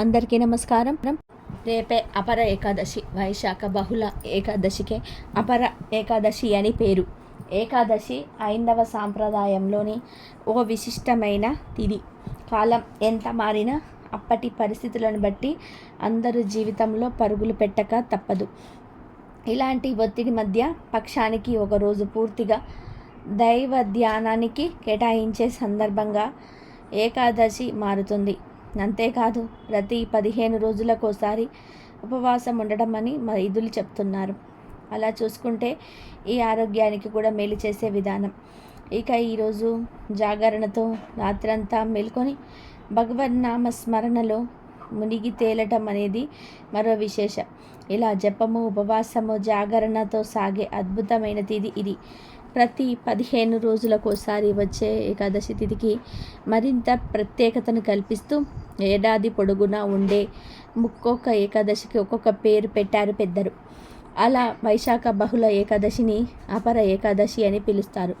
అందరికీ నమస్కారం. రేపే అపర ఏకాదశి వైశాఖ బహుళ ఏకాదశికే అపర ఏకాదశి అని పేరు. ఏకాదశి ఐందవ సాంప్రదాయంలోని ఓ విశిష్టమైన తిది. కాలం ఎంత మారినా అప్పటి పరిస్థితులను బట్టి అందరూ జీవితంలో పరుగులు పెట్టక తప్పదు. ఇలాంటి ఒత్తిడి మధ్య పక్షానికి ఒకరోజు పూర్తిగా దైవ ధ్యానానికి కేటాయించే సందర్భంగా ఏకాదశి మారుతుంది. అంతేకాదు ప్రతి పదిహేను రోజులకోసారి ఉపవాసం ఉండడం అని వైద్యులు చెప్తున్నారు. అలా చూసుకుంటే ఈ ఆరోగ్యానికి కూడా మేలు చేసే విధానం. ఇక ఈరోజు జాగరణతో రాత్రంతా మేల్కొని భగవన్నామ స్మరణలో మునిగి తేలటం అనేది మరో విశేషం. ఇలా జపము ఉపవాసము జాగరణతో సాగే అద్భుతమైన తిది ఇది. ప్రతి పదిహేను రోజులకోసారి వచ్చే ఏకాదశి తిథికి మరింత ప్రత్యేకతను కల్పిస్తూ ఏడాది పొడుగునా ఉండే ముక్కొక్క ఏకాదశికి ఒక్కొక్క పేరు పెట్టారు పెద్దరు అలా వైశాఖ బహుళ ఏకాదశిని అపర ఏకాదశి అని పిలుస్తారు.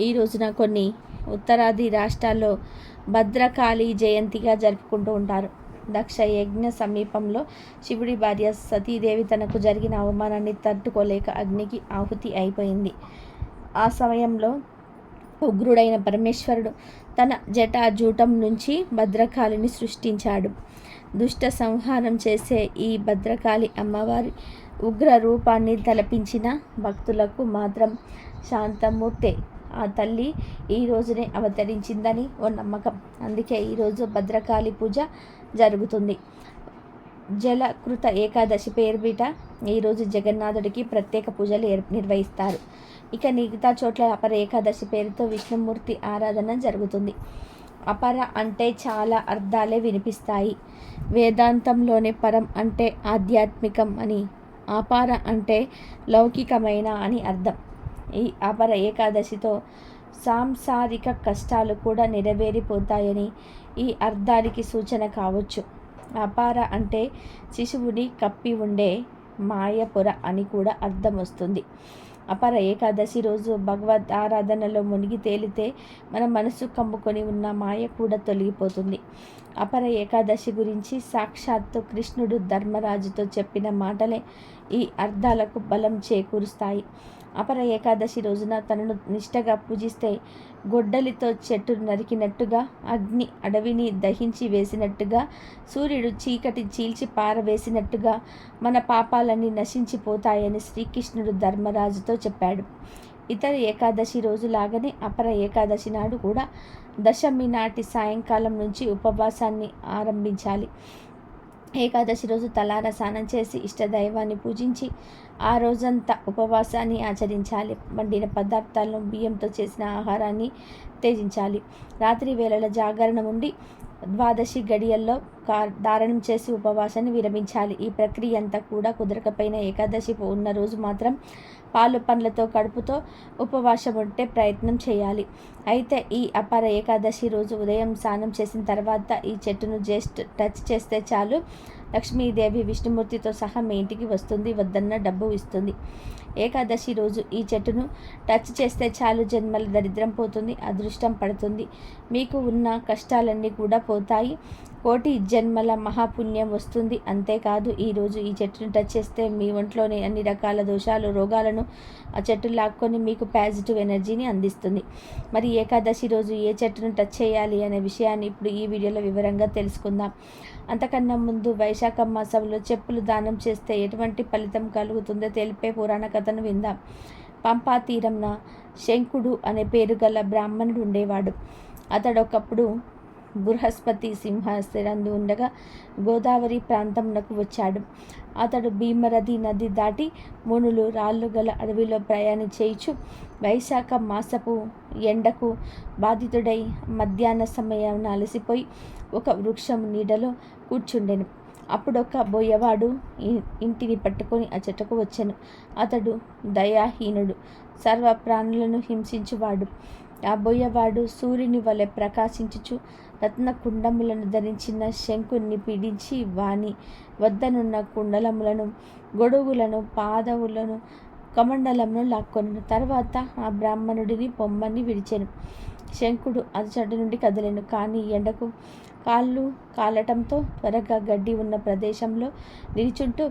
ఈ రోజున కొన్ని ఉత్తరాది రాష్ట్రాల్లో భద్రకాళి జయంతిగా జరుపుకుంటూ ఉంటారు. దక్ష యజ్ఞ సమీపంలో శివుడి భార్య సతీదేవి తనకు జరిగిన అవమానాన్ని తట్టుకోలేక అగ్నికి ఆహుతి అయిపోయింది. ఆ సమయంలో ఉగ్రుడైన పరమేశ్వరుడు తన జటాజూటం నుంచి భద్రకాళిని సృష్టించాడు. దుష్ట సంహారం చేసే ఈ భద్రకాళి అమ్మవారి ఉగ్ర రూపాన్ని తలపించిన భక్తులకు మాత్రం శాంతమూర్తే. ఆ తల్లి ఈ రోజునే అవతరించిందని ఓ నమ్మకం. అందుకే ఈరోజు భద్రకాళి పూజ జరుగుతుంది. జలకృత ఏకాదశి పేరుబిట ఈరోజు జగన్నాథుడికి ప్రత్యేక పూజలు నిర్వహిస్తారు. ఇక మిగతా చోట్ల అపర ఏకాదశి పేరుతో విష్ణుమూర్తి ఆరాధన జరుగుతుంది. అపర అంటే చాలా అర్థాలే వినిపిస్తాయి. వేదాంతంలోనే పరం అంటే ఆధ్యాత్మికం అని అపార అంటే లౌకికమైన అని అర్థం. ఈ అపర ఏకాదశితో సాంసారిక కష్టాలు కూడా నెరవేరిపోతాయని ఈ అర్థానికి సూచన కావచ్చు. అపార అంటే శిశువుని కప్పి ఉండే మాయపుర అని కూడా అర్థం వస్తుంది. అపర ఏకాదశి రోజు భగవద్ ఆరాధనలో మునిగి తేలితే మన మనసు కమ్ముకొని ఉన్న మాయ కూడా తొలగిపోతుంది. అపర ఏకాదశి గురించి సాక్షాత్తు కృష్ణుడు ధర్మరాజుతో చెప్పిన మాటలే ఈ అర్థాలకు బలం చేకూరుస్తాయి. అపర ఏకాదశి రోజున తనను నిష్టగా పూజిస్తే గొడ్డలితో చెట్టు నరికినట్టుగా అగ్ని అడవిని దహించి వేసినట్టుగా సూర్యుడు చీకటి చీల్చి పారవేసినట్టుగా మన పాపాలన్నీ నశించిపోతాయని శ్రీకృష్ణుడు ధర్మరాజుతో చెప్పాడు. ఇతర ఏకాదశి రోజులాగానే అపర ఏకాదశి నాడు కూడా దశమి నాటి సాయంకాలం నుంచి ఉపవాసాన్ని ఆరంభించాలి. ఏకాదశి రోజు తలార స్నానం చేసి ఇష్టదైవాన్ని పూజించి ఆ రోజంతా ఉపవాసాన్ని ఆచరించాలి. వండిన పదార్థాలను బియ్యంతో చేసిన ఆహారాన్ని త్యజించాలి రాత్రి వేళల జాగరణ ఉండి ద్వాదశి గడియల్లో కా దారణం చేసి ఉపవాసాన్ని విరమించాలి. ఈ ప్రక్రియ అంతా కూడా కుదరకపోయిన ఏకాదశి ఉన్న రోజు మాత్రం పాలు పండ్లతో కడుపుతో ఉపవాసం ఉంటే ప్రయత్నం చేయాలి. అయితే ఈ అపార ఏకాదశి రోజు ఉదయం స్నానం చేసిన తర్వాత ఈ చెట్టును జస్ట్ టచ్ చేస్తే చాలు. లక్ష్మీదేవి విష్ణుమూర్తితో సహా మీ ఇంటికి వస్తుంది వద్దన్న డబ్బు ఇస్తుంది. ఏకాదశి రోజు ఈ చెట్టును టచ్ చేస్తే చాలు. జన్మల దరిద్రం పోతుంది అదృష్టం పడుతుంది. మీకు ఉన్న కష్టాలన్నీ కూడా పోతాయి. కోటి జన్మల మహాపుణ్యం వస్తుంది. అంతేకాదు ఈరోజు ఈ చెట్టును టచ్ చేస్తే మీ ఒంట్లోని అన్ని రకాల దోషాలు రోగాలను ఆ చెట్టు లాక్కొని మీకు పాజిటివ్ ఎనర్జీని అందిస్తుంది. మరి ఏకాదశి రోజు ఏ చెట్టును టచ్ చేయాలి అనే విషయాన్ని ఇప్పుడు ఈ వీడియోలో వివరంగా తెలుసుకుందాం. అంతకన్నా ముందు వైశాఖ మాసంలో చెప్పులు దానం చేస్తే ఎటువంటి ఫలితం కలుగుతుందో తెలిపే పురాణ కథను విందాం. పంపా తీరంన శంకుడు అనే పేరు గల బ్రాహ్మణుడు ఉండేవాడు. అతడు ఒకప్పుడు బృహస్పతి సింహాసనందు ఉండగా గోదావరి ప్రాంతంలోకి వచ్చాడు. అతడు భీమరథి నది దాటి మునులు రాళ్ళు గల అడవిలో ప్రయాణం చేయించు వైశాఖ మాసపు ఎండకు బాధితుడై మధ్యాహ్న సమయం అలసిపోయి ఒక వృక్షం నీడలో కూర్చుండెను. అప్పుడొక బోయవాడు ఇంటిని పట్టుకొని ఆ చెట్టుకు వచ్చాను. అతడు దయాహీనుడు సర్వ ప్రాణులను హింసించువాడు. ఆ బోయవాడు సూర్యుని వలె ప్రకాశించుచు రత్న కుండములను ధరించిన శంకుని పీడించి వాణి వద్దనున్న కుండలములను గొడుగులను పాదవులను కమండలమును లాక్కొను తర్వాత ఆ బ్రాహ్మణుడిని పొమ్మని విడిచాను. శంకుడు అతడి నుండి కదలేను. కానీ ఎండకు కాళ్ళు కాలటంతో త్వరగా గడ్డి ఉన్న ప్రదేశంలో నిలుచుంటూ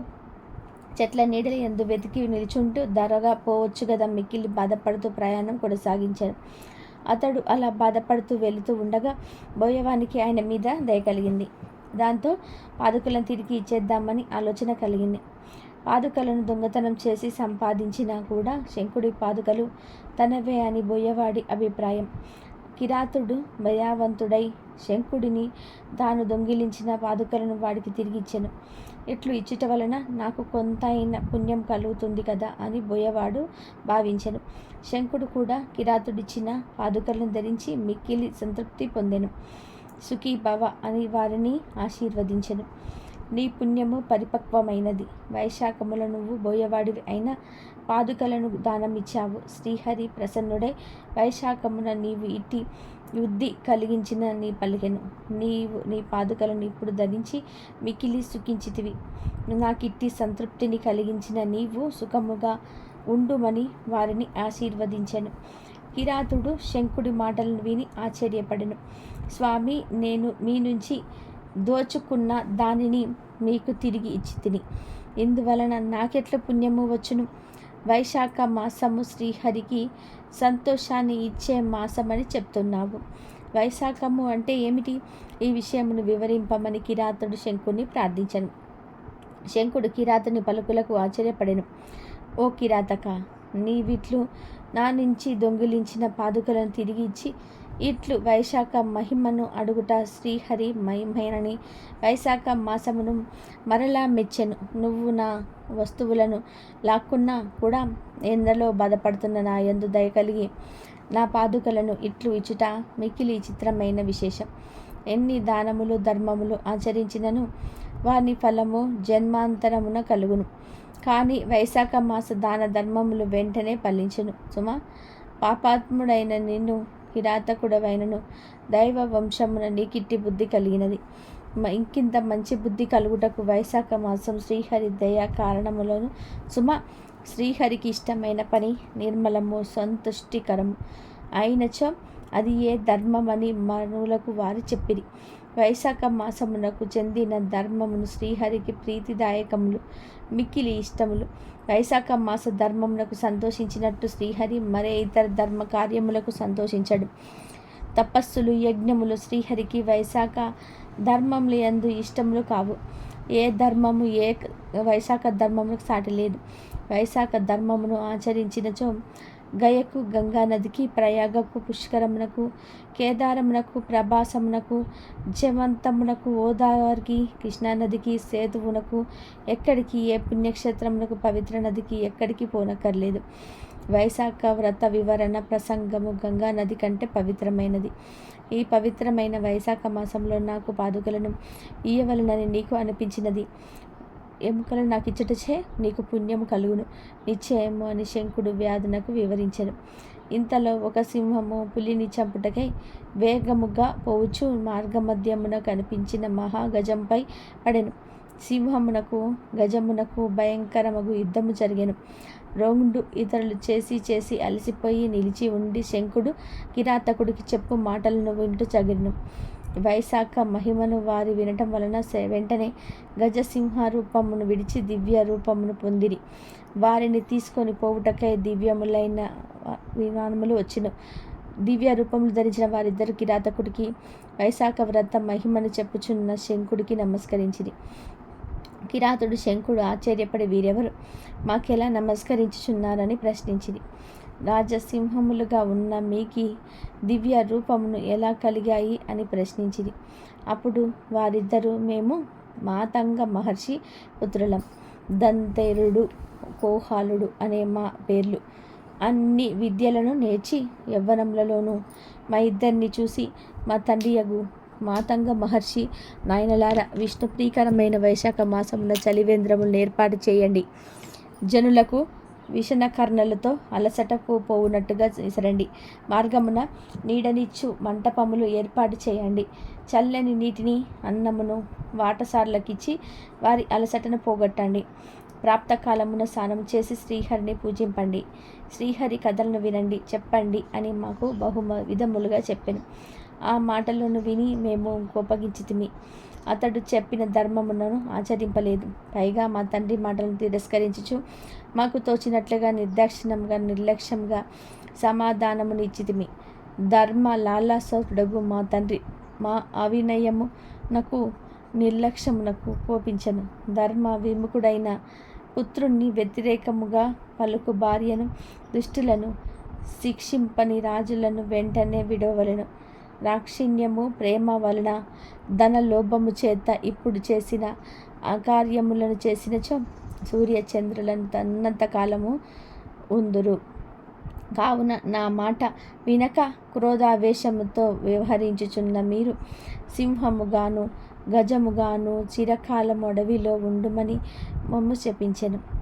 చెట్ల నీడలు ఎందు వెతికి నిలుచుంటూ ధరగా పోవచ్చు కదా మిక్కిలి బాధపడుతూ ప్రయాణం కొనసాగించాను. అతడు అలా బాధపడుతూ వెళుతూ ఉండగా బోయవానికి ఆయన మీద దయ కలిగింది. దాంతో పాదుకలను తిరిగి ఇచ్చేద్దామని ఆలోచన కలిగింది. పాదుకలను దొంగతనం చేసి సంపాదించినా కూడా శంకుడి పాదుకలు తనవే అని బోయవాడి అభిప్రాయం. కిరాతుడు భయావంతుడై శంకుడిని తాను దొంగిలించిన పాదుకలను వాడికి తిరిగిచ్చెను ఇట్లు ఇచ్చుట వలన నాకు కొంత అయిన పుణ్యం కలుగుతుంది కదా అని బోయవాడు భావించను. శంకుడు కూడా కిరాతుడిచ్చిన పాదుకలను ధరించి మిక్కిలి సంతృప్తి పొందెను. సుఖీ భవ అని వారిని ఆశీర్వదించెను. నీ పుణ్యము పరిపక్వమైనది. వైశాఖముల నువ్వు బోయవాడివి అయిన పాదుకలను దానమిచ్చావు. శ్రీహరి ప్రసన్నుడై వైశాఖమున నీవు ఇట్టి యుద్ధి కలిగించిన నీ పలికెను. నీవు నీ పాదుకలను ఇప్పుడు ధరించి మికిలి సుఖించితివి. నాకిట్టి సంతృప్తిని కలిగించిన నీవు సుఖముగా ఉండుమని వారిని ఆశీర్వదించెను. కిరాతుడు శంకుడి మాటలను విని ఆశ్చర్యపడెను. స్వామి నేను మీ నుంచి దోచుకున్న దానిని మీకు తిరిగి ఇచ్చి తిని ఇందువలన నాకెట్ల పుణ్యము వచ్చును? వైశాఖ మాసము శ్రీహరికి సంతోషాన్ని ఇచ్చే మాసమని చెప్తున్నావు వైశాఖము అంటే ఏమిటి? ఈ విషయమును వివరింపమని కిరాతుడు శంకుని ప్రార్థించను. శంకుడు కిరాతుని పలుకులకు ఆశ్చర్యపడెను. ఓ కిరాతక నీవిట్లు నా నుంచి దొంగిలించిన పాదుకలను తిరిగి ఇచ్చి ఇట్లు వైశాఖ మహిమను అడుగుట శ్రీహరి మహిమైనని. వైశాఖ మాసమును మరలా మెచ్చెను. నువ్వు నా వస్తువులను లాక్కున్నా కూడా ఎందలో బాధపడుతున్న నా ఎందు దయ కలిగి నా పాదుకలను ఇట్లు ఇచ్చుట మిక్కిలి చిత్రమైన విశేషం. ఎన్ని దానములు ధర్మములు ఆచరించినను వాని ఫలము జన్మాంతరమున కలుగును. కానీ వైశాఖ మాస దాన ధర్మములు వెంటనే ఫలించును. సుమ పాపాత్ముడైన నిన్ను కిరాతకుడవైనను దైవ వంశమున నీకిట్టి బుద్ధి కలిగినది. ఇంకింత మంచి బుద్ధి కలుగుటకు వైశాఖ మాసం శ్రీహరి దయ కారణములను సుమ శ్రీహరికి ఇష్టమైన పని నిర్మలము సంతుష్టికరము. అయినచో అది ఏ ధర్మమని మనులకు వారు చెప్పిరి. వైశాఖ మాసమునకు చెందిన ధర్మమును శ్రీహరికి ప్రీతిదాయకములు మిక్కిలి ఇష్టములు. వైశాఖ మాస ధర్మమునకు సంతోషించినట్టు శ్రీహరి మరే ఇతర ధర్మ కార్యములకు సంతోషించడు. తపస్సులు యజ్ఞములు శ్రీహరికి వైశాఖ ధర్మములు ఎందు ఇష్టములు కావు. ఏ ధర్మము ఏ వైశాఖ ధర్మములకు సాటి లేదు వైశాఖ ధర్మమును ఆచరించినచో గయకు గంగా నదికి ప్రయాగకు పుష్కరమునకు కేదారమునకు ప్రభాసమునకు జమంతమునకు ఓదావరికి కృష్ణానదికి సేతువునకు ఎక్కడికి ఏ పుణ్యక్షేత్రమునకు పవిత్ర నదికి ఎక్కడికి పోనక్కర్లేదు. వైశాఖ వ్రత వివరణ ప్రసంగము గంగా నది కంటే పవిత్రమైనది. ఈ పవిత్రమైన వైశాఖ మాసంలో నాకు పాదుకలను ఇయ్యవలనని నీకు అనిపించినది. ఎముకలు నాకు ఇచ్చటచే నీకు పుణ్యము కలుగును. నిశ్చయము అని శంకుడు వ్యాధునకు వివరించను. ఇంతలో ఒక సింహము పులిని చంపుటకై వేగముగా పోవచ్చు. మార్గమధ్యమున కనిపించిన మహాగజంపై పడెను. సింహమునకు గజమునకు భయంకరమగు యుద్ధము జరిగాను. రౌండు ఇతరులు చేసి చేసి అలసిపోయి నిలిచి ఉండి శంకుడు కిరాతకుడికి చెప్పు మాటలను వింటూ చగిరిను. వైశాఖ మహిమను వారి వినటం వలన వెంటనే గజసింహ రూపమును విడిచి దివ్య రూపమును పొందిరి. వారిని తీసుకొని పోవుటకై దివ్యములైన విమానములు వచ్చిన. దివ్య రూపములు ధరించిన వారిద్దరు కిరాతకుడికి వైశాఖ వ్రత మహిమను చెప్పుచున్న శంకుడికి నమస్కరించిరి. కిరాతుడు శంకుడు ఆశ్చర్యపడి వీరెవరు? మాకెలా నమస్కరించుచున్నారని ప్రశ్నించింది రాజసింహములుగా ఉన్న మీకి దివ్య రూపమును ఎలా కలిగాయి అని ప్రశ్నించింది అప్పుడు వారిద్దరూ మేము మాతంగ మహర్షి పుత్రులం దంతేరుడు కోహాలుడు అనే మా పేర్లు. అన్ని విద్యలను నేర్చి యవ్వనములలోనూ మా ఇద్దరిని చూసి మా తండ్రి యగు మాతంగ మహర్షి నాయనలార విష్ణుప్రీకరమైన వైశాఖ మాసమున చలివేంద్రములు ఏర్పాటు చేయండి. జనులకు విషణకర్ణలతో అలసటకు పోవునట్టుగా విసరండి. మార్గమున నీడనిచ్చు మంటపములు ఏర్పాటు చేయండి. చల్లని నీటిని అన్నమును వాటసార్లకిచ్చి వారి అలసటను పోగొట్టండి. ప్రాప్తకాలమున స్నానం చేసి శ్రీహరిని పూజింపండి. శ్రీహరి కథలను వినండి చెప్పండి అని మాకు బహుమ విధములుగా చెప్పాను. ఆ మాటలను విని మేము కోపగించితిమి. అతడు చెప్పిన ధర్మములను ఆచరింపలేదు. పైగా మా తండ్రి మాటలను తిరస్కరించుచు మాకు తోచినట్లుగా నిర్దాక్షిణంగా నిర్లక్ష్యంగా సమాధానమునిచ్చితిమి ధర్మ లాలాసుడగు మా తండ్రి మా అవినయము నాకు నిర్లక్ష్యమునకు కోపించను. ధర్మ విముఖుడైన పుత్రుణ్ణి వ్యతిరేకముగా పలుకు భార్యను దుష్టులను శిక్షింపని రాజులను వెంటనే విడవలను. రాక్షిణ్యము ప్రేమ వలన ధన లోభము చేత ఇప్పుడు చేసిన అకార్యములను చేసినచో సూర్య చంద్రులను తన్నంత కాలము ఉందురు. కావున నా మాట వినక క్రోధావేశముతో వ్యవహరించుచున్న మీరు సింహముగాను గజముగాను చిరకాలము అడవిలో ఉండుమని మమ్ము చెప్పించెను.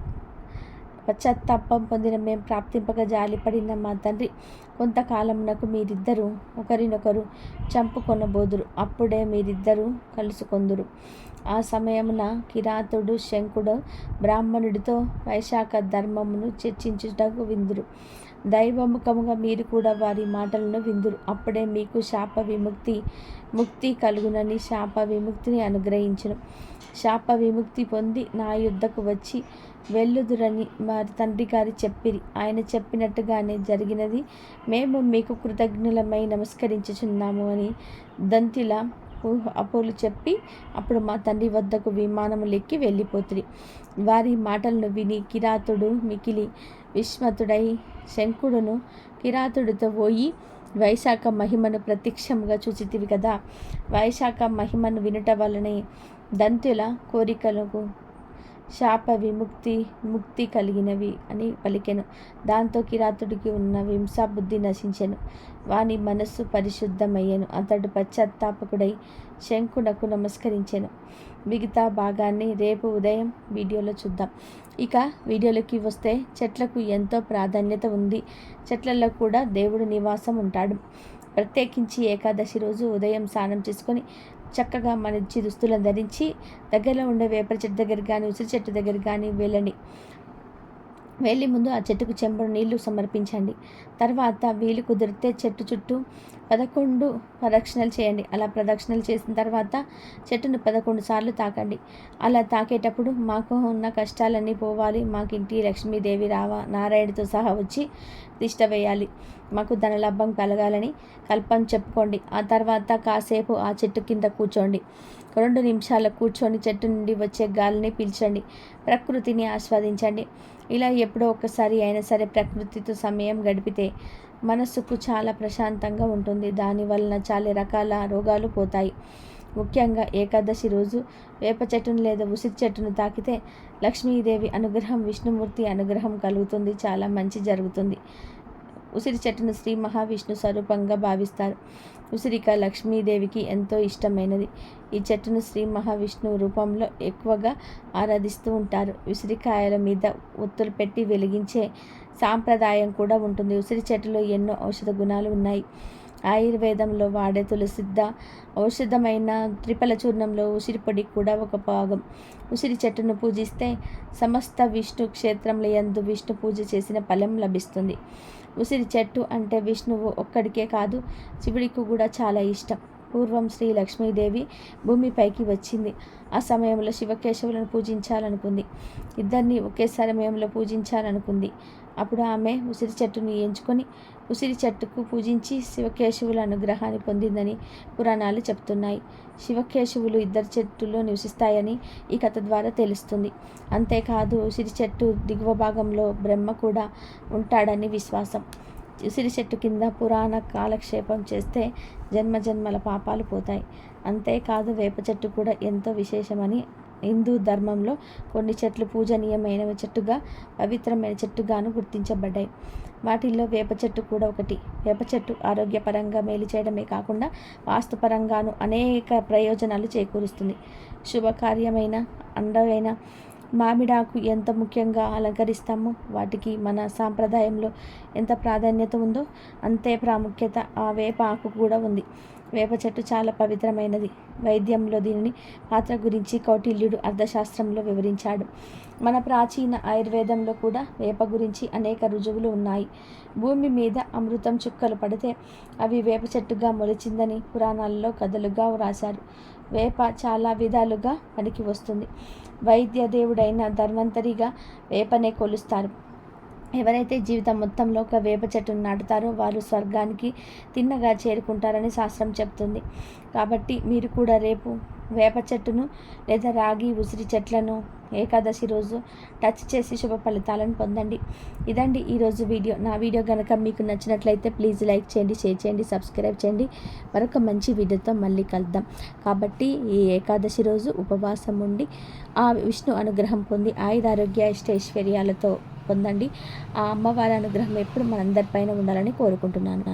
పశ్చాత్తాపం పొందిన మేము ప్రాప్తింపక జాలిపడిన మా తండ్రి కొంతకాలమునకు మీరిద్దరూ ఒకరినొకరు చంపుకొనబోదురు. అప్పుడే మీరిద్దరూ కలుసుకొందురు. ఆ సమయమున కిరాతుడు శంకుడు బ్రాహ్మణుడితో వైశాఖ ధర్మమును చర్చించుటకు విందురు. దైవముఖముగా మీరు కూడా వారి మాటలను విందురు. అప్పుడే మీకు శాప విముక్తి ముక్తి కలుగునని శాప విముక్తిని అనుగ్రహించను. శాప విముక్తి పొంది నా యుద్ధకు వచ్చి వెళ్ళుదురని వారి తండ్రి గారి చెప్పిరి. ఆయన చెప్పినట్టుగానే జరిగినది. మేము మీకు కృతజ్ఞులమై నమస్కరించుచున్నాము అని దంతిల అపోలు చెప్పి అప్పుడు మా తండ్రి వద్దకు విమానములు ఎక్కి వెళ్ళిపోతుంది వారి మాటలను విని కిరాతుడు మికిలి విశ్వతుడై శంకుడును కిరాతుడితో పోయి వైశాఖ మహిమను ప్రత్యక్షముగా చూచితివి కదా. వైశాఖ మహిమను వినుట వలనే దంతుల కోరికలకు శాప విముక్తి ముక్తి కలిగినవి అని పలికెను. దాంతో కిరాతుడికి ఉన్న హింసా బుద్ధి నశించెను. వాని మనస్సు పరిశుద్ధమయ్యను. అతడు పశ్చాత్తాపకుడై శంకునకు నమస్కరించెను. మిగతా భాగాన్ని రేపు ఉదయం వీడియోలో చూద్దాం. ఇక వీడియోలోకి వస్తే చెట్లకు ఎంతో ప్రాధాన్యత ఉంది. చెట్లలో కూడా దేవుడు నివాసం ఉంటాడు. ప్రత్యేకించి ఏకాదశి రోజు ఉదయం స్నానం చేసుకొని చక్కగా మంచి దుస్తులను ధరించి దగ్గరలో ఉండే వేప చెట్టు దగ్గర కానీ ఉసిరి చెట్టు దగ్గర కానీ వెళ్ళండి. వెళ్ళి ముందు ఆ చెట్టుకు చెంబడు నీళ్ళు సమర్పించండి. తర్వాత వీలు కుదిరితే చెట్టు చుట్టూ పదకొండు ప్రదక్షిణలు చేయండి. అలా ప్రదక్షిణలు చేసిన తర్వాత చెట్టును పదకొండు సార్లు తాకండి. అలా తాకేటప్పుడు మాకు ఉన్న కష్టాలన్నీ పోవాలి. మాకు ఇంటి లక్ష్మీదేవి రావా నారాయణతో సహా వచ్చి తిష్ట వేయాలి. మాకు ధనలాభం కలగాలని కల్పం చెప్పుకోండి. ఆ తర్వాత కాసేపు ఆ చెట్టు కింద కూర్చోండి. రెండు నిమిషాలు కూర్చొని చెట్టు నుండి వచ్చే గాలిని పీల్చండి. ప్రకృతిని ఆస్వాదించండి. ఇలా ఎప్పుడో ఒకసారి అయినా సరే ప్రకృతితో సమయం గడిపితే మనస్సుకు చాలా ప్రశాంతంగా ఉంటుంది. దానివలన చాలా రకాల రోగాలు పోతాయి. ముఖ్యంగా ఏకాదశి రోజు వేప చెట్టును లేదా ఉసిరి చెట్టును తాకితే లక్ష్మీదేవి అనుగ్రహం విష్ణుమూర్తి అనుగ్రహం కలుగుతుంది. చాలా మంచి జరుగుతుంది. ఉసిరి చెట్టును శ్రీ మహావిష్ణు స్వరూపంగా భావిస్తారు. ఉసిరిక లక్ష్మీదేవికి ఎంతో ఇష్టమైనది. ఈ చెట్టును శ్రీ మహావిష్ణువు రూపంలో ఎక్కువగా ఆరాధిస్తూ ఉంటారు. ఉసిరికాయల మీద ఒత్తులు పెట్టి వెలిగించే సాంప్రదాయం కూడా ఉంటుంది. ఉసిరి చెట్టులో ఎన్నో ఔషధ గుణాలు ఉన్నాయి. ఆయుర్వేదంలో వాడే తులసిద్ధ ఔషధమైన త్రిపల చూర్ణంలో ఉసిరి పొడి కూడా ఒక భాగం. ఉసిరి చెట్టును పూజిస్తే సమస్త విష్ణు క్షేత్రంలో ఎందు విష్ణు పూజ చేసిన ఫలం లభిస్తుంది. ఉసిరి చెట్టు అంటే విష్ణువు ఒక్కడికే కాదు శివుడికి కూడా చాలా ఇష్టం. పూర్వం శ్రీ లక్ష్మీదేవి భూమిపైకి వచ్చింది. ఆ సమయంలో శివకేశవులను పూజించాలనుకుంది. ఇద్దరిని ఒకే సమయంలో పూజించాలనుకుంది. అప్పుడు ఆమె ఉసిరి చెట్టుని ఎంచుకొని ఉసిరి చెట్టుకు పూజించి శివకేశవుల అనుగ్రహాన్ని పొందిందని పురాణాలు చెప్తున్నాయి. శివకేశవులు ఇద్దరు చెట్టులో నివసిస్తాయని ఈ కథ ద్వారా తెలుస్తుంది. అంతేకాదు ఉసిరి చెట్టు దిగువ భాగంలో బ్రహ్మ కూడా ఉంటాడని విశ్వాసం. ఉసిరి చెట్టు కింద పురాణ కాలక్షేపం చేస్తే జన్మ జన్మల పాపాలు పోతాయి. అంతేకాదు వేప చెట్టు కూడా ఎంతో విశేషమని హిందూ ధర్మంలో కొన్ని చెట్లు పూజనీయమైన చెట్టుగా పవిత్రమైన చెట్టుగాను గుర్తించబడ్డాయి. వాటిల్లో వేప చెట్టు కూడా ఒకటి. వేప చెట్టు ఆరోగ్యపరంగా మేలు చేయడమే కాకుండా వాస్తుపరంగాను అనేక ప్రయోజనాలు చేకూరుస్తుంది. శుభకార్యమైన అండమైన మామిడాకు ఎంత ముఖ్యంగా అలంకరిస్తామో వాటికి మన సాంప్రదాయంలో ఎంత ప్రాధాన్యత ఉందో అంతే ప్రాముఖ్యత ఆ వేప ఆకు కూడా ఉంది. వేప చెట్టు చాలా పవిత్రమైనది. వైద్యంలో దీనిని పాత్ర గురించి కౌటిల్యుడు అర్థశాస్త్రంలో వివరించాడు. మన ప్రాచీన ఆయుర్వేదంలో కూడా వేప గురించి అనేక రుజువులు ఉన్నాయి. భూమి మీద అమృతం చుక్కలు పడితే అవి వేప చెట్టుగా మొలిచిందని పురాణాల్లో కథలుగా వ్రాశారు. వేప చాలా విధాలుగా పనికి వస్తుంది. వైద్య దేవుడైన ధన్వంతరిగా వేపనే కొలుస్తారు. ఎవరైతే జీవితం మొత్తంలో ఒక వేప చెట్టును నాటుతారో వారు స్వర్గానికి తిన్నగా చేరుకుంటారని శాస్త్రం చెప్తుంది. కాబట్టి మీరు కూడా రేపు వేప చెట్టును లేదా రాగి ఉసిరి చెట్లను ఏకాదశి రోజు టచ్ చేసి శుభ ఫలితాలను పొందండి. ఇదండి ఈరోజు వీడియో. నా వీడియో కనుక మీకు నచ్చినట్లయితే ప్లీజ్ లైక్ చేయండి షేర్ చేయండి సబ్స్క్రైబ్ చేయండి. మరొక మంచి వీడియోతో మళ్ళీ కలుద్దాం. కాబట్టి ఈ ఏకాదశి రోజు ఉపవాసం ఉండి ఆ విష్ణు అనుగ్రహం పొంది ఆయుధారోగ్య ఇష్టైశ్వర్యాలతో పొందండి. ఆ అమ్మవారి అనుగ్రహం ఎప్పుడు మనందరిపైన ఉండాలని కోరుకుంటున్నాను.